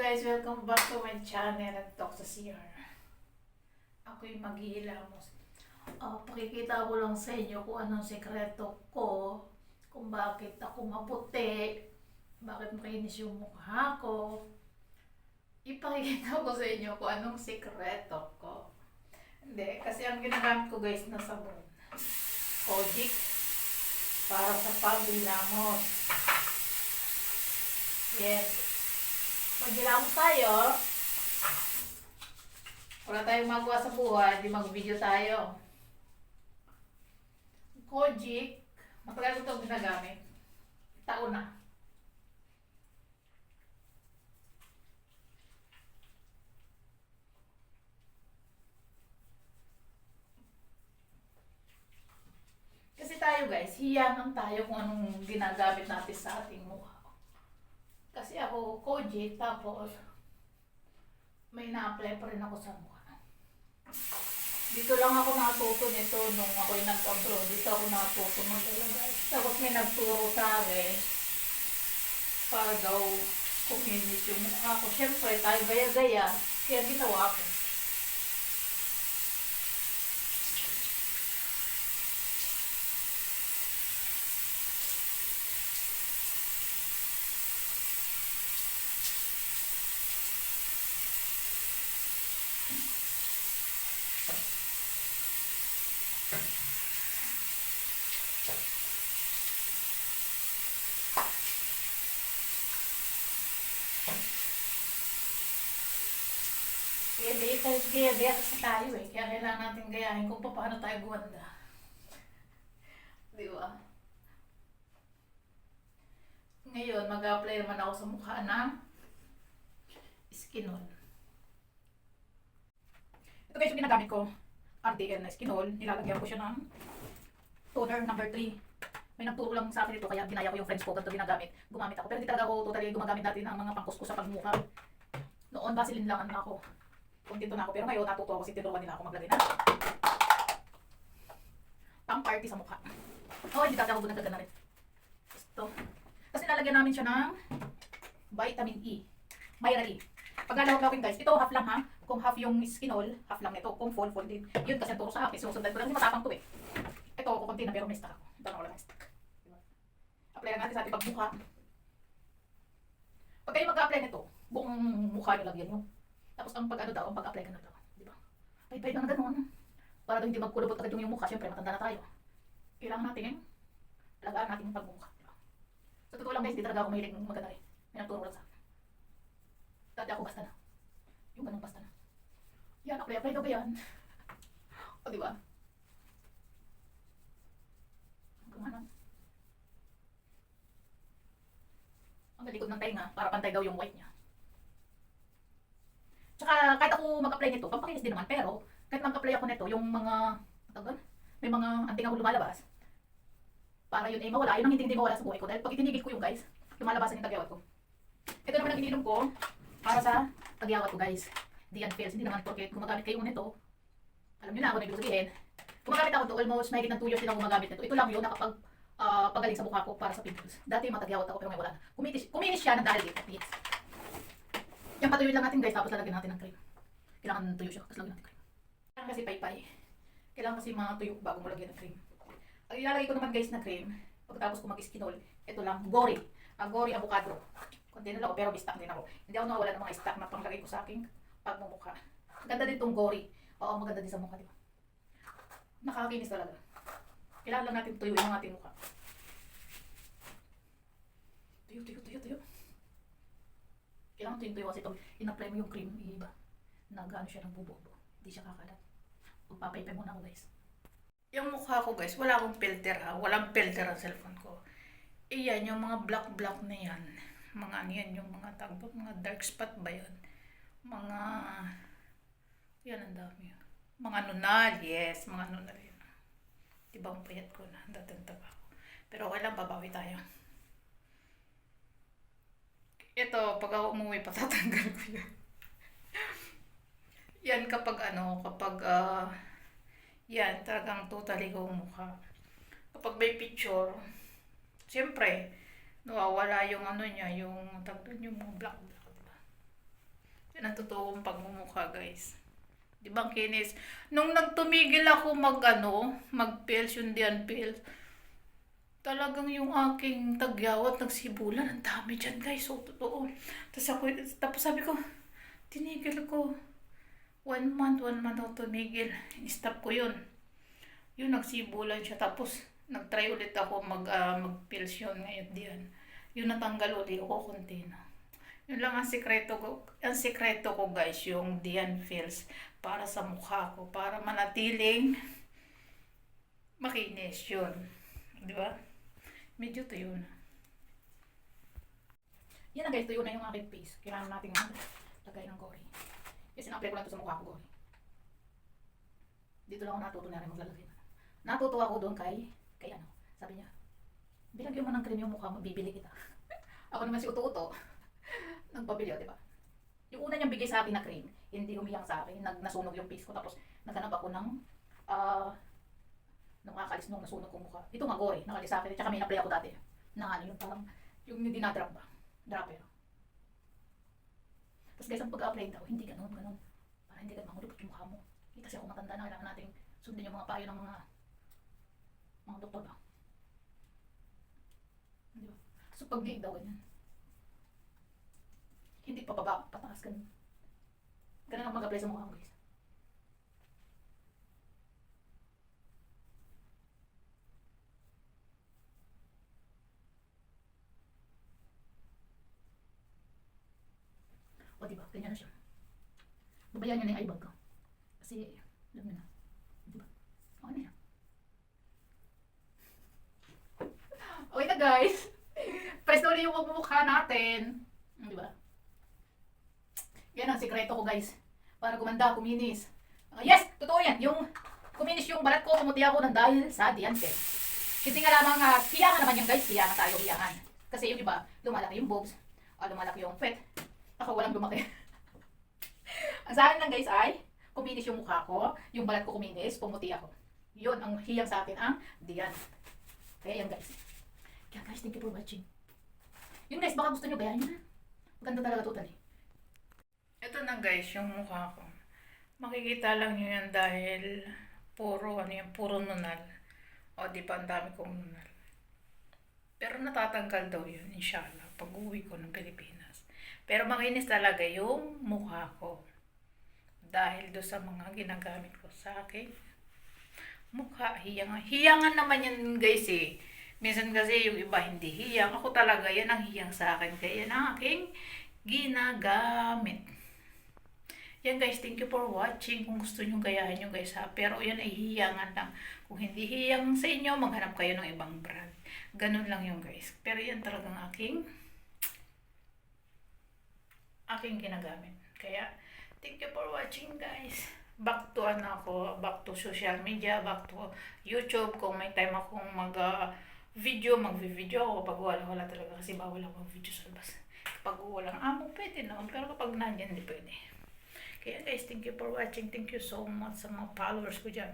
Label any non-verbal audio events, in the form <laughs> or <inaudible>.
guys, welcome back to my channel at Talk sa CR. Ako'y maghihilamos. Uh, pakikita ko lang sa inyo kung anong sekreto ko, kung bakit ako maputi, bakit makinis yung mukha ko. Ipakikita ko sa inyo kung anong sekreto ko. Hindi, kasi ang ginagamit ko guys na sabon. Kojic para sa paghilamos. Yes, Maghilamos tayo. Wala tayong magawa sa buhay, di mag-video tayo. Kojic, matagal ko ito ginagamit. Taon na. Kasi tayo guys, hiyangan tayo kung anong ginagamit natin sa ating mukha. Kasi ako, Koji, tapos may na-apply pa rin ako sa mukha. Dito lang ako natuto nito nung ako'y nag-abroad. Dito ako natuto maglalagay. Tapos may nagturo sa akin para daw kuminis yung mukha ko. Siyempre, tayo gaya-gaya. Kaya ginawa ko. Kaya di tayo, kaya di kasi tayo eh. Kaya kailangan natin gayahin kung paano tayo guwanda. Di ba? Ngayon, mag-apply naman ako sa mukha ng skinol. Ito guys yung ginagamit ko. RDL na skinol. Nilalagyan ko siya ng toner number 3. May nagturo lang sa akin ito kaya ginaya ko yung friends ko ganito ginagamit. Gumamit ako. Pero hindi talaga ako totally gumagamit dati ng mga pangkus ko sa pagmukha. Noon, basilin lang ano ako. Kung dito na ako. Pero ngayon, natuto ako kasi tinuruan nila ako maglagay na pang party sa mukha. Oh, hindi talaga ako nagkaga na rin. Ito. Kasi nalagyan namin siya ng vitamin E. Mayra E. Paglalawag-lawin guys, ito half lang ha. Kung half yung skinol, half lang nito. Kung full, full din. Yun kasi turo sa akin. Susundan ko lang. Hindi matapang to eh. Ito, kukunti na pero may stock ako. Ito na wala may stock. Diba? Apply natin sa ating pagmukha. Pag kayo mag-apply nito, buong mukha nyo lagyan nyo. Tapos ang pag ano daw, ang pag-apply ka na daw. Di ba? Pay-pay lang na ganun. Para daw hindi magkulubot agad yung mukha. Siyempre, matanda na tayo. Kailangan natin yung alagaan natin yung pagmumukha. Di ba? Sa totoo lang guys, di talaga ako mahilig ng maganda rin. May nagturo lang sa akin. Dati ako basta na. Yung ganun basta na. Yan, apply, apply daw ba yan? o di ba? Ano? Ang galikod ng tainga para pantay daw yung white niya. Tsaka kahit ako mag-apply nito, pampakinis din naman. Pero kahit mag-apply ako nito, yung mga, doon, may mga anting ako lumalabas. Para yun ay mawala. Yun ang hindi hindi mawala sa buhay ko. Dahil pag itinigil ko yung guys, lumalabasan yung tagyawat ko. Ito naman ang ininom ko para sa tagyawat ko guys. Di yan fails. Hindi naman porket gumagamit kayo nito. Alam niyo na ako na ibig sabihin. Gumagamit ako to almost mahigit ng 2 years din ako gumagamit nito. Ito lang yun nakapag ah, pagaling sa mukha ko para sa pimples. Dati matagyawat ako pero ngayon wala na. Kumitis, kuminis siya ng dahil dito. Yes. Yan patuyuin lang natin guys tapos lalagyan natin ng cream. Kailangan tuyo siya tapos lagyan natin cream. Kailangan kasi paypay. Kailangan kasi mga tuyo bago mo lagyan ng cream. Ang ilalagay ko naman guys na cream pagkatapos ko mag-skinol, ito lang, gori. Ang gori avocado. Kunti na lang pero may stock din ako. Hindi ako nawawala ng mga stock na panglagay ko sa aking pagmumukha. Ganda din tong gori. Oo, maganda din sa mukha, di ba? Nakakakinis talaga. Kailangan lang natin tuyuin ang ating mukha. Tuyo, tuyo, tuyo, tuyo. Kailangan tuyo, tuyo kasi ito, in-apply mo yung cream, iba. Nag-ano siya ng bubo-bubo. Hindi siya kakalat. Magpapaypay muna ako guys. Yung mukha ko guys, wala akong filter ha. Walang filter ang cellphone ko. Iyan, yung mga black-black na yan. Mga ano yan, yung mga tagpo, mga dark spot ba yan? Mga, yan ang dami yun. Mga nunal, yes, mga nunal yun. Diba payat ko na, dating taba ko. Pero okay lang, babawi tayo. Ito, pag ako umuwi, patatanggal ko yan. yan kapag ano, kapag, ah, yan, talagang totally ko mukha. Kapag may picture, siyempre, nawawala yung ano niya, yung tag yung mga black black? Yan ang totoong pagmumukha, guys. Di ba, kinis? Nung nagtumigil ako mag, ano, mag-pills, yung diyan pills, talagang yung aking tagyawat nagsibulan. Ang dami dyan, guys. So, totoo. Tapos ako, tapos sabi ko, tinigil ko. One month, one month ako tumigil. Stop ko yun. Yun, nagsibulan siya. Tapos, nag-try ulit ako mag, ah, mag-pills yun ngayon diyan. Yun natanggal ulit ako konti na. Yun lang ang sikreto ko. Ang sikreto ko guys, yung Dian Feels para sa mukha ko. Para manatiling makinis yun. Di ba? Medyo tuyo na. Yan na guys, tuyo na yung aking face. Kailangan natin lagay ng gory. Kasi na-apply ko lang ito sa mukha ko gory. Dito lang ako natuto na rin maglalagay. Natuto ako doon kay, kay ano, sabi niya, bilagyan mo ng cream yung mukha mo, bibili kita. <laughs> ako naman si Uto-Uto, <laughs> nagpabili, di ba? Yung una niyang bigay sa akin na cream, hindi umiyang sa akin, nag, nasunog yung face ko, tapos naghanap ako ng, ah, nung kakalis nung nasunog kong mukha. Ito nga gory, nakalis sa akin, tsaka may na-apply ako dati. Na ano, yung parang, yung hindi na-drop ba? Dropper. Tapos guys, ang pag-apply daw, hindi ganun, ganun. Para hindi ka mahulog yung mukha mo. Hindi kasi ako matanda na, kailangan natin sundin yung mga payo ng mga mga doktor ba. Di ba? So pag daw ganyan. Hindi pa baba, pataas ganun. Ganun ang mag-apply sa mukha mo guys. O diba, ganyan na siya. Babayaan nyo na yung eyebag ko. Kasi, alam nyo na. Diba? Okay na yan. <laughs> Okay na guys. <laughs> Press na yung mukha natin. Di ba? Yan ang sikreto ko guys. Para gumanda, kuminis. Ah, yes! Totoo yan. Yung kuminis yung balat ko, pumuti ako ng dahil sa diante. Hindi nga lamang, uh, hiyangan naman yan guys. Hiyangan tayo, hiyangan. Kasi yung iba, lumalaki yung boobs. O lumalaki yung fat. Ako walang lumaki. <laughs> ang sa akin lang guys ay, kuminis yung mukha ko, yung balat ko kuminis, pumuti ako. Yun ang hiyang sa akin ang diyan. Kaya yan guys. Kaya guys, thank you for watching. Yun guys, baka gusto nyo bayan nyo na. Maganda talaga totally. Ito na guys, yung mukha ko. Makikita lang nyo yan dahil puro, ano yan, puro nunal. O, di ba, ang dami kong nunal. Pero natatanggal daw yun, inshallah, pag uwi ko ng Pilipinas. Pero makinis talaga yung mukha ko. Dahil do sa mga ginagamit ko sa akin. Mukha, hiyangan. Hiyangan naman yan guys eh. Minsan kasi yung iba hindi hiyang. Ako talaga, yan ang hiyang sa akin. Kaya yan ang aking ginagamit. Yan guys, thank you for watching. Kung gusto nyo gayahin nyo guys ha. Pero yan ay hiyangan lang. Kung hindi hiyang sa inyo, maghanap kayo ng ibang brand. Ganun lang yung guys. Pero yan talagang aking aking ginagamit. Kaya, thank you for watching guys. Back to ano ako, back to social media, back to YouTube. Kung may time akong mag ah, video, mag-video ako pag wala, wala talaga kasi bawal ako mag-video sa labas. Kapag walang amo, pwede naman. Pero kapag nandyan, hindi pwede. Kaya guys, thank you for watching. Thank you so much sa mga followers ko dyan.